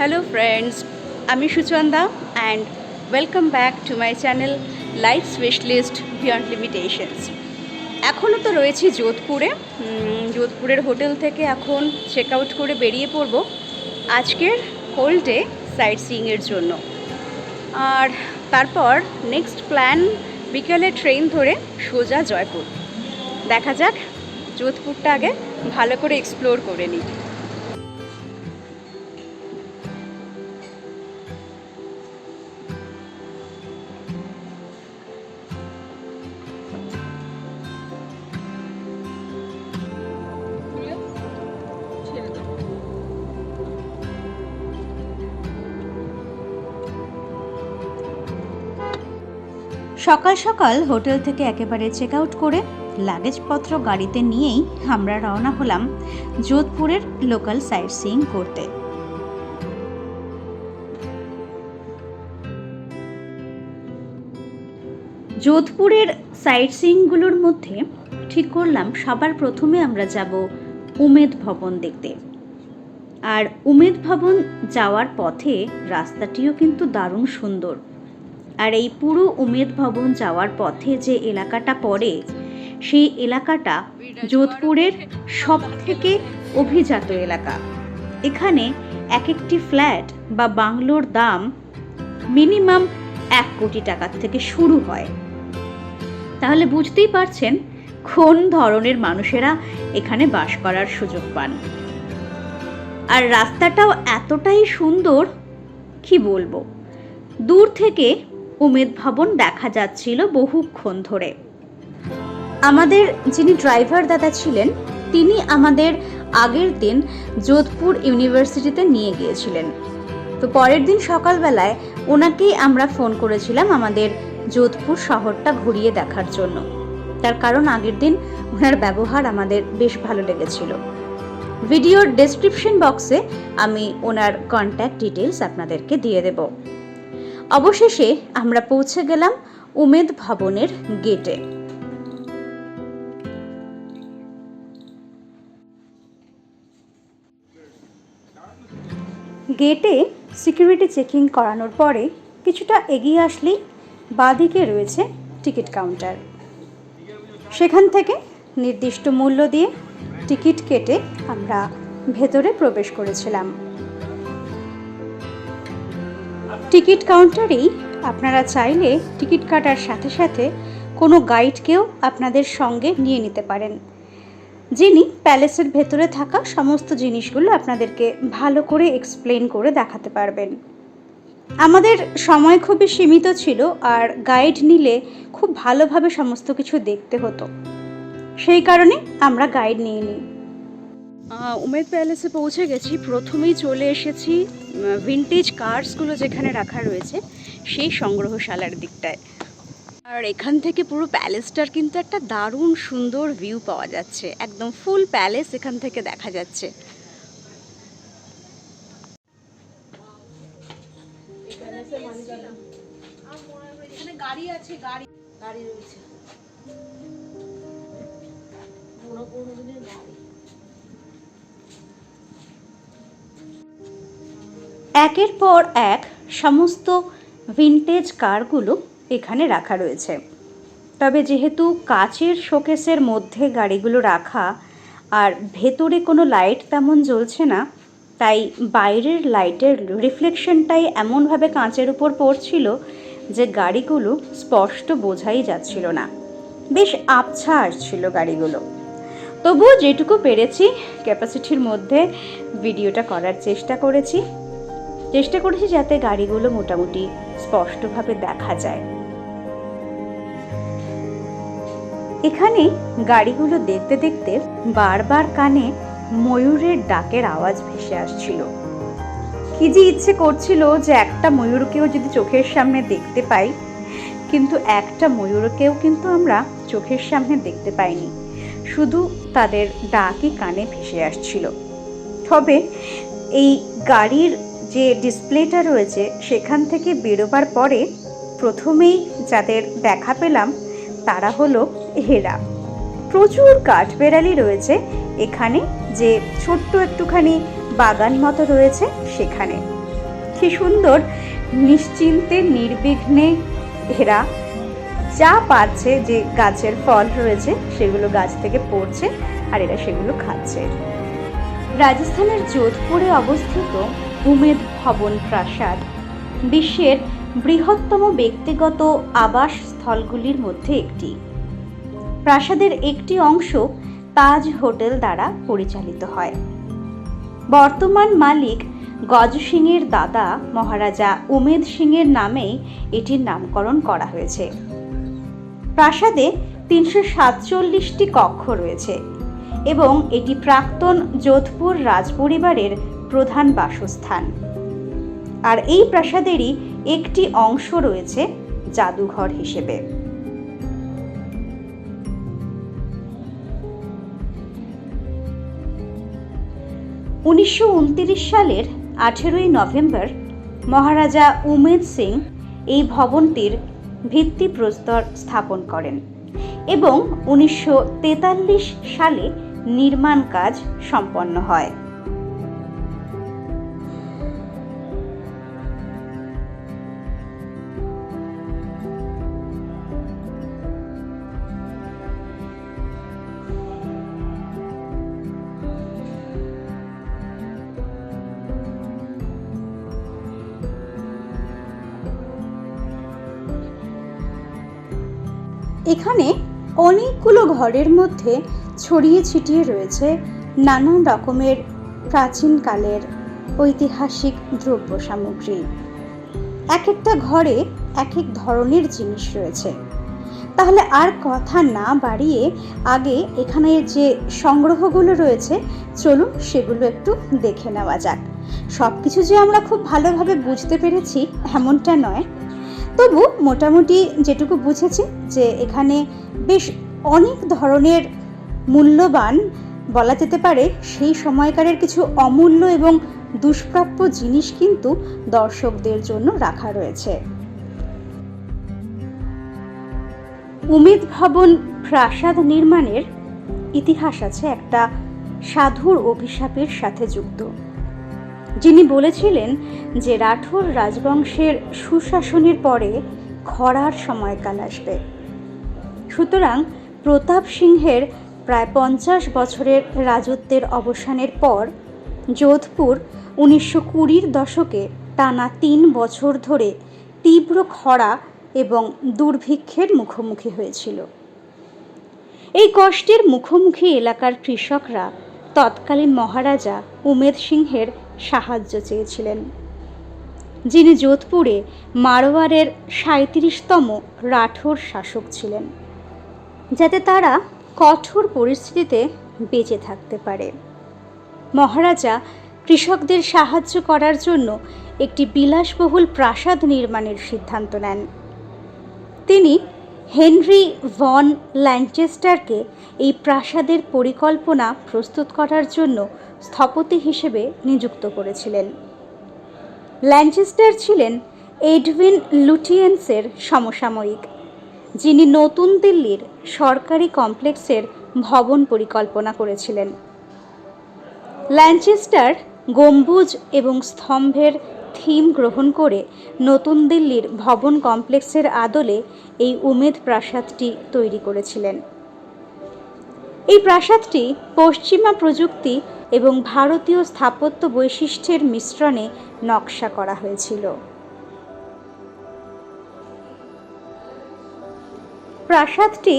Hello friends আমি Suchanda and welcome back to my channel life specialist beyond limitations এখনও তো রয়েছি যোধপুরে। যোধপুরের hotel থেকে এখন চেক আউট করে বেরিয়ে পড়ব আজকের হোল ডে সাইট সিইংয়ের জন্য। আর তারপর নেক্সট প্ল্যান বিকেলে ট্রেন ধরে সোজা জয়পুর। দেখা যাক, যোধপুরটা আগে ভালো করে এক্সপ্লোর করে নিই। সকাল সকাল হোটেল থেকে একেবারে চেক আউট করে লাগেজপত্র গাড়িতে নিয়েই আমরা রওনা হলাম যোধপুরের লোকাল সাইট সিইং করতে। যোধপুরের সাইট সিইংগুলোর মধ্যে ঠিক করলাম, সবার প্রথমে আমরা যাব উমেদ ভবন দেখতে। আর উমেদ ভবন যাওয়ার পথে রাস্তাটিও কিন্তু দারুণ সুন্দর। আর এই পুরো উমেদ ভবন যাওয়ার পথে যে এলাকাটা পড়ে, সেই এলাকাটা যোধপুরের সব থেকে অভিজাত এলাকা। এখানে এক একটি ফ্ল্যাট বা বাংলোর দাম মিনিমাম এক কোটি টাকার থেকে শুরু হয়। তাহলে বুঝতেই পারছেন কোন ধরনের মানুষেরা এখানে বাস করার সুযোগ পান। আর রাস্তাটাও এতটাই সুন্দর, কি বলব? দূর থেকে উমেদ ভবন দেখা যাচ্ছিল বহুক্ষণ ধরে। আমাদের যিনি ড্রাইভার দাদা ছিলেন, তিনি আমাদের আগের দিন যোধপুর ইউনিভার্সিটিতে নিয়ে গিয়েছিলেন। তো পরের দিন সকালবেলায় ওনাকেই আমরা ফোন করেছিলাম আমাদের যোধপুর শহরটা ঘুরিয়ে দেখার জন্য। তার কারণ আগের দিন ওনার ব্যবহার আমাদের বেশ ভালো লেগেছিল। ভিডিওর ডেসক্রিপশন বক্সে আমি ওনার কন্ট্যাক্ট ডিটেলস আপনাদেরকে দিয়ে দেব। অবশেষে আমরা পৌঁছে গেলাম উমেদ ভবনের গেটে। গেটে সিকিউরিটি চেকিং করানোর পরে কিছুটা এগিয়ে আসলেই বাঁদিকে রয়েছে টিকিট কাউন্টার। সেখান থেকে নির্দিষ্ট মূল্য দিয়ে টিকিট কেটে আমরা ভেতরে প্রবেশ করেছিলাম। টিকিট কাউন্টারেই আপনারা চাইলে টিকিট কাটার সাথে সাথে কোনো গাইডকেও আপনাদের সঙ্গে নিয়ে নিতে পারেন। যিনি প্যালেসের ভেতরে থাকা সমস্ত জিনিসগুলো আপনাদেরকে ভালো করে এক্সপ্লেন করে দেখাতে পারবেন। আমাদের সময় খুবই সীমিত ছিল আর গাইড নিলে খুব ভালোভাবে সমস্ত কিছু দেখতে হতো। সেই কারণে আমরা গাইড নিয়ে নিই উমেদ প্যালেসে পৌঁছে গেছি। প্রথমেই চলে এসেছি ভিন্টেজ কার্সগুলো যেখানে রাখা রয়েছে সেই সংগ্রহশালার দিকটায়। আর এখান থেকে পুরো প্যালেসটার কিন্তু একটা দারুণ সুন্দর ভিউ পাওয়া যাচ্ছে। একদম ফুল প্যালেস এখান থেকে দেখা যাচ্ছে। গাড়ি আছে গাড়ি গাড়ি রয়েছে। একের পর এক সমস্ত ভিন্টেজ কারগুলো এখানে রাখা রয়েছে। তবে যেহেতু কাচের শোকেসের মধ্যে গাড়িগুলো রাখা আর ভেতরে কোনো লাইট তেমন জ্বলছে না, তাই বাইরের লাইটের রিফ্লেকশনটাই এমনভাবে কাঁচের উপর পড়ছিল যে গাড়িগুলো স্পষ্ট বোঝাই যাচ্ছিল না। বেশ আবছা আসছিল গাড়িগুলো। তবুও যেটুকু পেরেছি ক্যাপাসিটির মধ্যে ভিডিওটা করার চেষ্টা করেছি। চেষ্টা করেছি যাতে গাড়িগুলো মোটামুটি স্পষ্টভাবে দেখা যায়। এখানে গাড়িগুলো দেখতে দেখতে বারবার কানে ময়ূরের ডাকের আওয়াজ ভেসে আসছিল। কি যে ইচ্ছে করছিল যে একটা ময়ূরকেও যদি চোখের সামনে দেখতে পাই, কিন্তু একটা ময়ূরকেও কিন্তু আমরা চোখের সামনে দেখতে পাইনি। শুধু তাদের ডাকই কানে ভেসে আসছিল। তবে এই গাড়ির যে ডিসপ্লেটা রয়েছে সেখান থেকে বেরোবার পরে প্রথমেই যাদের দেখা পেলাম, তারা হলো হেরা। প্রচুর কাঠবেড়ালি রয়েছে এখানে, যে ছোট্ট একটুখানি বাগান মতো রয়েছে সেখানে। কি সুন্দর, নিশ্চিন্তে, নির্বিঘ্নে এরা যা পাচ্ছে যে গাছের ফল রয়েছে, সেগুলো গাছ থেকে পড়ছে আর এরা সেগুলো খাচ্ছে। রাজস্থানের যোধপুরে অবস্থিত উমেদ ভবন প্রাসাদ। বিশ্বের বৃহত্তম ব্যক্তিগত আবাস স্থলগুলির মধ্যে একটি। প্রাসাদের একটি অংশ তাজ হোটেল দ্বারা পরিচালিত হয়। বর্তমান মালিক গজ সিংয়ের দাদা মহারাজা উমেদ সিংয়ের নামেই এটির নামকরণ করা হয়েছে। প্রাসাদে তিনশো সাতচল্লিশটি কক্ষ রয়েছে এবং এটি প্রাক্তন যোধপুর রাজপরিবারের প্রধান বাসস্থান। আর এই প্রাসাদেরই একটি অংশ রয়েছে জাদুঘর হিসেবে। উনিশশো উনত্রিশ সালের আঠেরোই নভেম্বর মহারাজা উমেদ সিং এই ভবনটির ভিত্তিপ্রস্তর স্থাপন করেন এবং উনিশশো তেতাল্লিশ সালে নির্মাণ কাজ সম্পন্ন হয়। এখানে অনেকগুলো ঘরের মধ্যে ছড়িয়ে ছিটিয়ে রয়েছে নানান রকমের প্রাচীনকালের ঐতিহাসিক দ্রব্য সামগ্রী। এক একটা ঘরে এক এক ধরনের জিনিস রয়েছে। তাহলে আর কথা না বাড়িয়ে আগে এখানে যে সংগ্রহগুলো রয়েছে, চলুন সেগুলো একটু দেখে নেওয়া যাক। সব কিছু যে আমরা খুব ভালোভাবে বুঝতে পেরেছি, এমনটা নয়। তবু মোটামুটি যেটুকু বুঝেছি যে এখানে বেশ অনেক ধরনের মূল্যবান বলা যেতে পারে সেই সময়কারের কিছু অমূল্য এবং দুষ্প্রাপ্য জিনিস কিন্তু দর্শকদের জন্য রাখা রয়েছে। উমেদ ভবন প্রাসাদ নির্মাণের ইতিহাস আছে একটা সাধুর অভিশাপের সাথে যুক্ত। যিনি বলেছিলেন যে রাঠোর রাজবংশের সুশাসনের পরে খরার সময়কাল আসবে। সুতরাং প্রতাপ সিংহের প্রায় পঞ্চাশ বছরের রাজত্বের অবসানের পর যোধপুর উনিশশো কুড়ির দশকে টানা তিন বছর ধরে তীব্র খরা এবং দুর্ভিক্ষের মুখোমুখি হয়েছিল। এই কষ্টের মুখোমুখি এলাকার কৃষকরা তৎকালীন মহারাজা উমেদ সিংহের সাহায্য চেয়েছিলেন। যিনি যোধপুরে মারোয়ারের সাঁত্রিশতম রাঠোর শাসক ছিলেন, যাতে তারা কঠোর পরিস্থিতিতে বেঁচে থাকতে পারে। মহারাজা কৃষকদের সাহায্য করার জন্য একটি বিলাসবহুল প্রাসাদ নির্মাণের সিদ্ধান্ত নেন। তিনি হেনরি ভন ল্যাঞ্চেস্টারকে এই প্রাসাদের পরিকল্পনা প্রস্তুত করার জন্য স্থপতি হিসেবে নিযুক্ত করেছিলেন। ল্যাঞ্চেস্টার ছিলেন এডভিন লুটিয়েন্সের সমসাময়িক, যিনি নতুন দিল্লির সরকারি কমপ্লেক্সের ভবন পরিকল্পনা করেছিলেন। ল্যাঞ্চেস্টার গম্বুজ এবং স্তম্ভের থিম গ্রহণ করে নতুন দিল্লির ভবন কমপ্লেক্সের আদলে এই উমেদ প্রাসাদটি তৈরি করেছিলেন। এই প্রাসাদটি পশ্চিমা প্রযুক্তি এবং ভারতীয় স্থাপত্য বৈশিষ্ট্যের মিশ্রণে নকশা করা হয়েছিল। প্রাসাদটি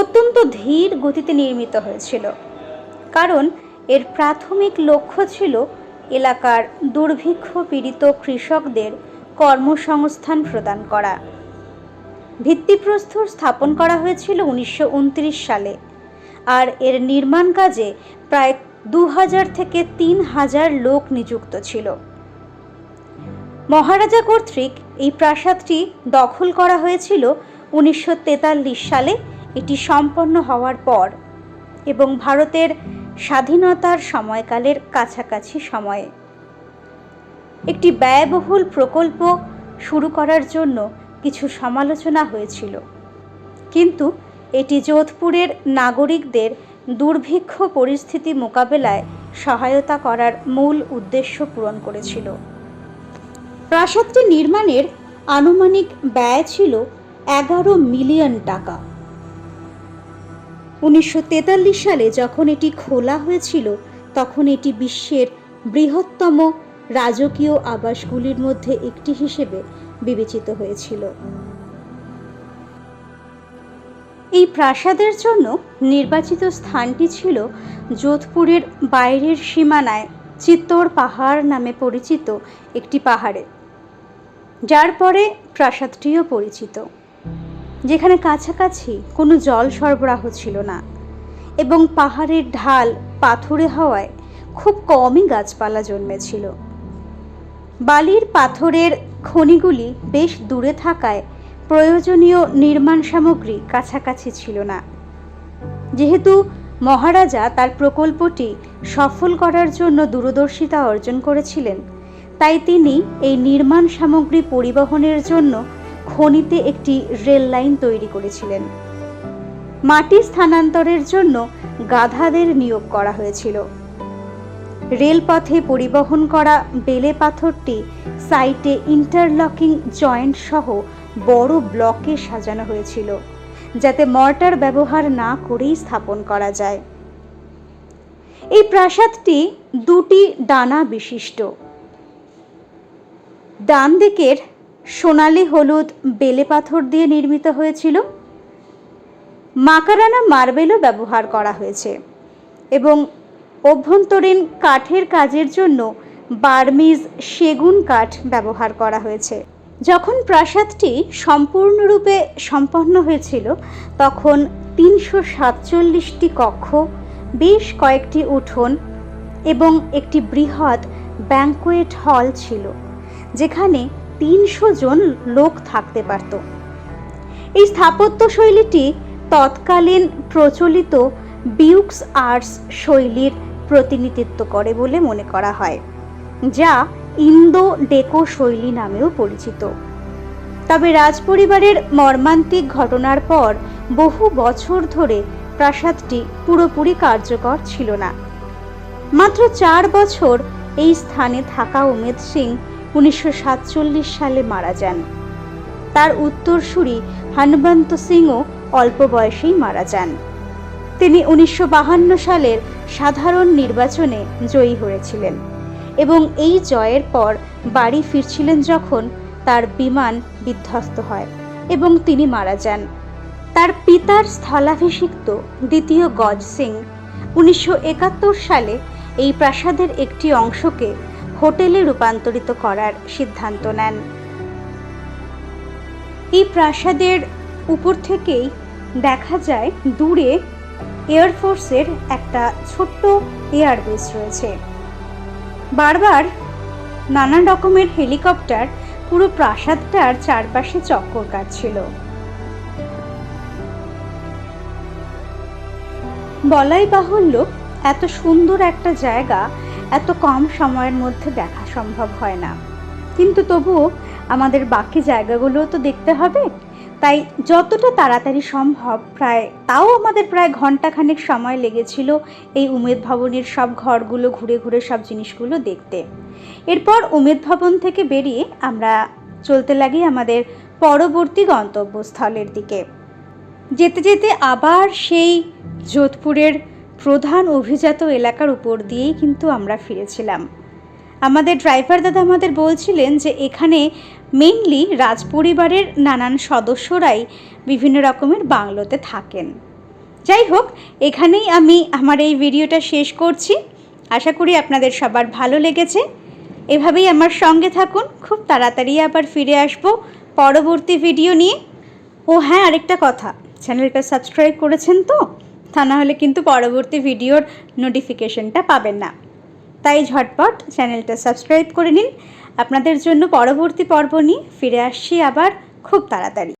অত্যন্ত ধীর গতিতে নির্মিত হয়েছিল, কারণ এর প্রাথমিক লক্ষ্য ছিল এলাকার দুর্ভিক্ষ পীড়িত কৃষকদের কর্মসংস্থান প্রদান করা। ভিত্তিপ্রস্তর স্থাপন করা হয়েছিল উনিশশো উনত্রিশ সালে। আর এর নির্মাণ কাজে প্রায় দু হাজার থেকে তিন হাজার লোক নিযুক্ত ছিল। মহারাজা কর্তৃক এই প্রাসাদটি দখল করা হয়েছিল উনিশশো তেতাল্লিশ সালে। এটি সম্পন্ন হওয়ার পর এবং ভারতের স্বাধীনতার সময়কালের কাছাকাছি সময়ে। একটি ব্যয়বহুল প্রকল্প শুরু করার জন্য কিছু সমালোচনা হয়েছিল। কিন্তু এটি যোধপুরের নাগরিকদের দুর্ভিক্ষ পরিস্থিতি মোকাবেলায় সহায়তা করার মূল উদ্দেশ্য পূরণ করেছিল। প্রাসাদটি নির্মাণের আনুমানিক ব্যয় ছিল এগারো মিলিয়ন টাকা। উনিশশো তেতাল্লিশ সালে যখন এটি খোলা হয়েছিল, তখন এটি বিশ্বের বৃহত্তম রাজকীয় আবাসগুলির মধ্যে একটি হিসেবে বিবেচিত হয়েছিল। এই প্রাসাদের জন্য নির্বাচিত স্থানটি ছিল যোধপুরের বাইরের সীমানায় চিত্তোর পাহাড় নামে পরিচিত একটি পাহাড়ে, যার পরে প্রাসাদটিও পরিচিত। যেখানে কাছাকাছি কোনো জল সরবরাহ ছিল না এবং পাহাড়ের ঢাল পাথুরে হওয়ায় খুব কমই গাছপালা জন্মেছিল। বালির পাথরের খনিগুলি বেশ দূরে থাকায় প্রয়োজনীয় নির্মাণ সামগ্রী কাছাকাছি ছিল না। যেহেতু মহারাজা তার প্রকল্পটি সফল করার জন্য দূরদর্শিতা অর্জন করেছিলেন, তাই তিনি এই নির্মাণ সামগ্রী পরিবহনের জন্য খনিতে একটি রেল লাইন তৈরি করেছিলেন। মাটি স্থানান্তরের জন্য গাধাদের নিয়োগ করা হয়েছিল। রেলপথে পরিবহন করা বেলে পাথরটি সাইটে ইন্টারলকিং জয়েন্ট সহ বড় ব্লকে সাজানো হয়েছিল, যাতে মর্টার ব্যবহার না করেই স্থাপন করা যায়। এই প্রাসাদটি দুটি ডানা বিশিষ্ট। ডান দিকের সোনালি হলুদ বেলে পাথর দিয়ে নির্মিত হয়েছিল। মাকারানা মার্বেলও ব্যবহার করা হয়েছে এবং অভ্যন্তরীণ কাঠের কাজের জন্য বার্মিজ সেগুন কাঠ ব্যবহার করা হয়েছে। যখন প্রাসাদটি সম্পূর্ণরূপে সম্পন্ন হয়েছিল, তখন তিনশো সাতচল্লিশটি কক্ষ, বেশ কয়েকটি উঠোন এবং একটি বৃহৎ ব্যাঙ্কোয়েট হল ছিল, যেখানে তিনশো জন লোক থাকতে পারত। এই স্থাপত্য শৈলীটি তৎকালীন প্রচলিত বিউক্স আর্টস শৈলীর প্রতিনিধিত্ব করে বলে মনে করা হয়, যা ইন্দো ডেকো শৈলী নামেও পরিচিত। তবে রাজপরিবারের মর্মান্তিক ঘটনার পর বহু বছর ধরে প্রাসাদটি পুরোপুরি কার্যকর ছিল না। মাত্র চার বছর এই স্থানে থাকা উমেদ সিং উনিশশো সাতচল্লিশ সালে মারা যান। তার উত্তরসূরি হনুমন্ত সিংও অল্প বয়সেই মারা যান। তিনি উনিশশো সালের সাধারণ নির্বাচনে জয়ী হয়েছিলেন এবং এই জয়ের পর বাড়ি ফিরছিলেন যখন তার বিমান বিধ্বস্ত হয় এবং তিনি মারা যান। তার পিতার স্থলাভিষিক্ত দ্বিতীয় গজ সিং উনিশশো একাত্তর সালে এই প্রাসাদের একটি অংশকে হোটেলে রূপান্তরিত করার সিদ্ধান্ত নেন। এই প্রাসাদের উপর থেকেই দেখা যায় দূরে এয়ারফোর্সের একটা ছোট্ট এয়ারবেস রয়েছে। বারবার নানান রকমের হেলিকপ্টার পুরো প্রাসাদটার চারপাশে চক্কর কাটছিল। বলাই বাহুল্য, এত সুন্দর একটা জায়গা এত কম সময়ের মধ্যে দেখা সম্ভব হয় না। কিন্তু তবুও আমাদের বাকি জায়গাগুলো তো দেখতে হবে। তাই যতটা তাড়াতাড়ি সম্ভব প্রায়, তাও আমাদের প্রায় ঘন্টাখানেক সময় লেগেছিল এই উমেদ ভবনের সব ঘরগুলো ঘুরে ঘুরে সব জিনিসগুলো দেখতে। এরপর উমেদ ভবন থেকে বেরিয়ে আমরা চলতে লাগি আমাদের পরবর্তী গন্তব্যস্থলের দিকে। যেতে যেতে আবার সেই যোধপুরের প্রধান অভিজাত এলাকার উপর দিয়েই কিন্তু আমরা ফিরেছিলাম। আমাদের ড্রাইভার দাদা আমাদের বলছিলেন যে এখানে মেনলি রাজপরিবারের নানান সদস্যরাই বিভিন্ন রকমের বাংলোতে থাকেন। যাই হোক, এখানেই আমি আমার এই ভিডিওটা শেষ করছি। আশা করি আপনাদের সবার ভালো লেগেছে। এভাবেই আমার সঙ্গে থাকুন। খুব তাড়াতাড়ি আবার ফিরে আসব পরবর্তী ভিডিও নিয়ে। ও হ্যাঁ আরেকটা কথা। চ্যানেলটা সাবস্ক্রাইব করেছেন তো? তা না হলে কিন্তু পরবর্তী ভিডিওর নোটিফিকেশনটা পাবেন না। তাই ঝটপট চ্যানেলটা সাবস্ক্রাইব করে নিন। আপনাদের জন্য পরবর্তী পর্ব নিয়ে ফিরে আসছি আবার খুব তাড়াতাড়ি।